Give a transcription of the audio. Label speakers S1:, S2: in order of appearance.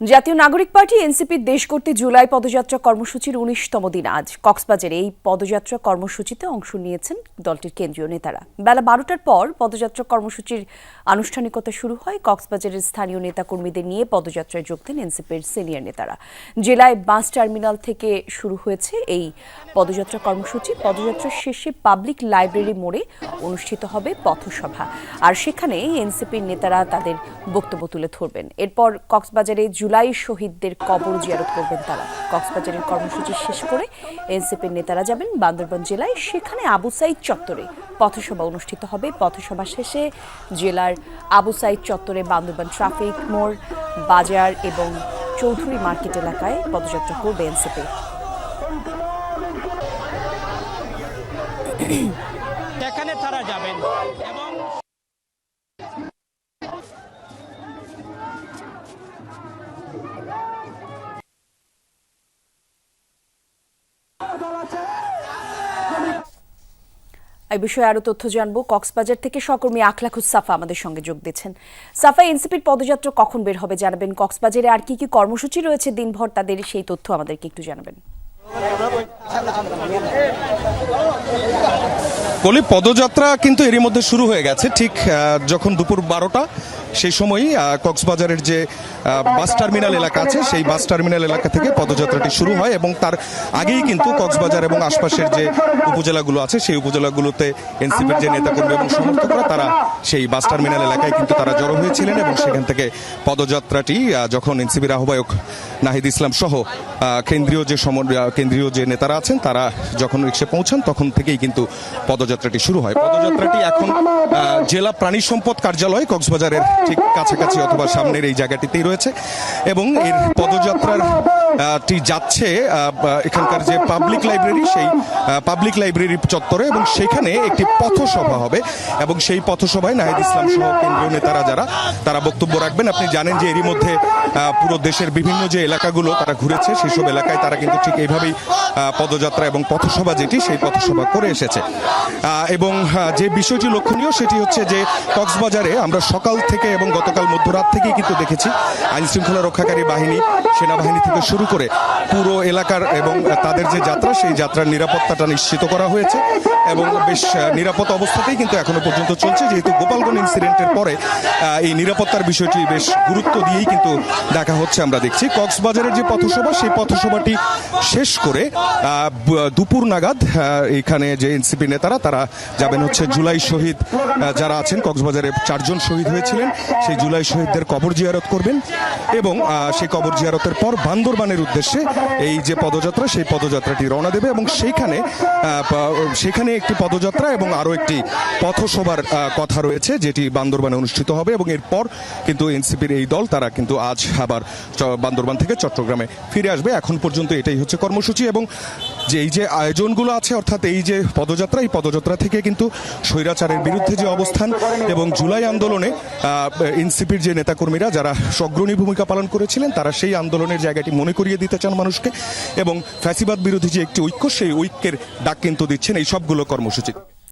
S1: জাতীয় নাগরিক পার্টি এনসিপির দেশ করতে জুলাই পদযাত্রা কর্মসূচির উনিশতম দিন আজ। কক্সবাজারে এই পদযাত্রা কর্মসূচিতে অংশ নিয়েছেন দলটির কেন্দ্রীয় নেতারা। বেলা বারোটার পর পদযাত্রা কর্মসূচির আনুষ্ঠানিকতা শুরু হয়। কক্সবাজারের স্থানীয় নেতাকর্মীদের নিয়ে পদযাত্রায় যোগ দেন এনসিপির সিনিয়র নেতারা। জেলায় বাস টার্মিনাল থেকে শুরু হয়েছে এই পদযাত্রা কর্মসূচি। পদযাত্রার শেষে পাবলিক লাইব্রেরি মোড়ে অনুষ্ঠিত হবে পথসভা। আর সেখানে এনসিপির নেতারা তাদের বক্তব্য তুলে ধরবেন। এরপর কক্সবাজারে জুলাই শহীদদের কবর জিয়ারত করবেন তারা। কক্সবাজারের কর্মসূচি শেষ করে এনসিপির নেতারা যাবেন বান্দরবান জেলায়। সেখানে আবু সাইদ চত্বরে পথসভা অনুষ্ঠিত হবে। পথসভা শেষে জেলার আবু সাইদ চত্বরে বান্দরবান ট্রাফিক মোড়, বাজার এবং চৌধুরী মার্কেট এলাকায় পদযাত্রা করবে এনসিপি।
S2: সেখানে তারা যাবেন। এবং
S1: এই বিষয়ে আরও তথ্য জানব। কক্সবাজার থেকে সহকর্মী আখলাখুস সাফা আমাদের সঙ্গে যোগ দিচ্ছেন সাফা এনসিপির পদযাত্রা কখন বের হবে জানাবেন। কক্সবাজারে আর কি কি কর্মসূচি রয়েছে দিনভর তাদের সেই তথ্য আমাদেরকে একটু জানাবেন।
S3: বলি পদযাত্রা কিন্তু এরই মধ্যে শুরু হয়ে গেছে। ঠিক যখন দুপুর বারোটা সেই সময়ই কক্সবাজারের যে বাস টার্মিনাল এলাকা আছে সেই বাস টার্মিনাল এলাকা থেকে পদযাত্রাটি শুরু হয় এবং তার আগেই কিন্তু কক্সবাজার এবং আশপাশের যে উপজেলাগুলো আছে সেই উপজেলাগুলোতে এনসিপির যে নেতাকর্মী এবং সমর্থকরা তারা সেই বাস টার্মিনাল এলাকায় কিন্তু তারা জড়ো হয়েছিলেন এবং সেখান থেকে পদযাত্রাটি যখন এনসিপির আহ্বায়ক নাহিদ ইসলাম সহ কেন্দ্রীয় যে আহ, কেন্দ্রীয় যে নেতারা আছেন তারা যখন রিক্সে পৌঁছান তখন থেকেই কিন্তু পদযাত্রাটি শুরু হয়। পদযাত্রাটি এখন জেলা প্রাণী সম্পদ কার্যালয় কক্সবাজারের ঠিক কাছাকাছি অথবা সামনের এই জায়গাটিতেই রয়েছে। এবং এর পদযাত্রার টি যাচ্ছে এখানকার যে পাবলিক লাইব্রেরি সেই পাবলিক লাইব্রেরি চত্বরে এবং সেখানে একটি পথসভা হবে এবং সেই পথসভায় নাহিদ ইসলাম সহ কেন্দ্রীয় নেতারা যারা, তারা বক্তব্য রাখবেন। আপনি জানেন যে এরই মধ্যে পুরো দেশের বিভিন্ন যে এলাকাগুলো তারা ঘুরেছে সেই সব এলাকায় তারা কিন্তু ঠিক এইভাবেই পদযাত্রা এবং পথসভা যেটি, সেই পথসভা করে এসেছে। এবং যে বিষয়টি লক্ষণীয় সেটি হচ্ছে যে কক্সবাজারে আমরা সকাল থেকে এবং গতকাল মধ্যরাত থেকেই কিন্তু দেখেছি আইনশৃঙ্খলা রক্ষাকারী বাহিনী, সেনাবাহিনী থেকে শুরু করে পুরো এলাকার এবং তাদের যে যাত্রা, সেই যাত্রার নিরাপত্তাটা নিশ্চিত করা হয়েছে এবং বেশ নিরাপদ অবস্থাতেই কিন্তু এখনও পর্যন্ত চলছে। যেহেতু গোপালগঞ্জ ইনসিডেন্টের পরে এই নিরাপত্তার বিষয়টি বেশ গুরুত্ব দিয়েই কিন্তু দেখা হচ্ছে, আমরা দেখছি। কক্সবাজারের যে পথসভা, সেই পথসভাটি শেষ করে দুপুর নাগাদ এখানে যে এনসিপি নেতারা, তারা যাবেন হচ্ছে জুলাই শহীদ যারা আছেন কক্সবাজারে চারজন শহীদ হয়েছিলেন। সেই জুলাই শহীদদের কবর জিয়ারত করবেন এবং সেই কবর জিয়ারতের পর বান্দরবানের উদ্দেশ্যে এই যে পদযাত্রা, সেই পদযাত্রাটি রওনা দেবে এবং সেইখানে সেখানে একটি পদযাত্রা এবং আরও একটি পথসভার কথা রয়েছে, যেটি বান্দরবানে অনুষ্ঠিত হবে এবং এরপর কিন্তু এনসিপির এই দল, তারা কিন্তু আজ আবার বান্দরবান থেকে চট্টগ্রামে ফিরে আসবে। এখন পর্যন্ত এটাই হচ্ছে কর্মসূচি এবং যে এই যে আয়োজনগুলো আছে, অর্থাৎ এই যে পদযাত্রা, এই পদযাত্রা থেকে কিন্তু স্বৈরাচারের বিরুদ্ধে যে অবস্থান এবং জুলাই আন্দোলনে এনসিপির যে নেতাকর্মীরা যারা অগ্রণী ভূমিকা পালন করেছিলেন, তারা সেই আন্দোলনের জায়গাটি মনে করিয়ে দিতে চান মানুষকে এবং ফ্যাসিবাদ বিরোধী যে একটি ঐক্য, সেই ঐক্যের ডাক কিন্তু দিচ্ছেন এই সবগুলো কর্মসূচি।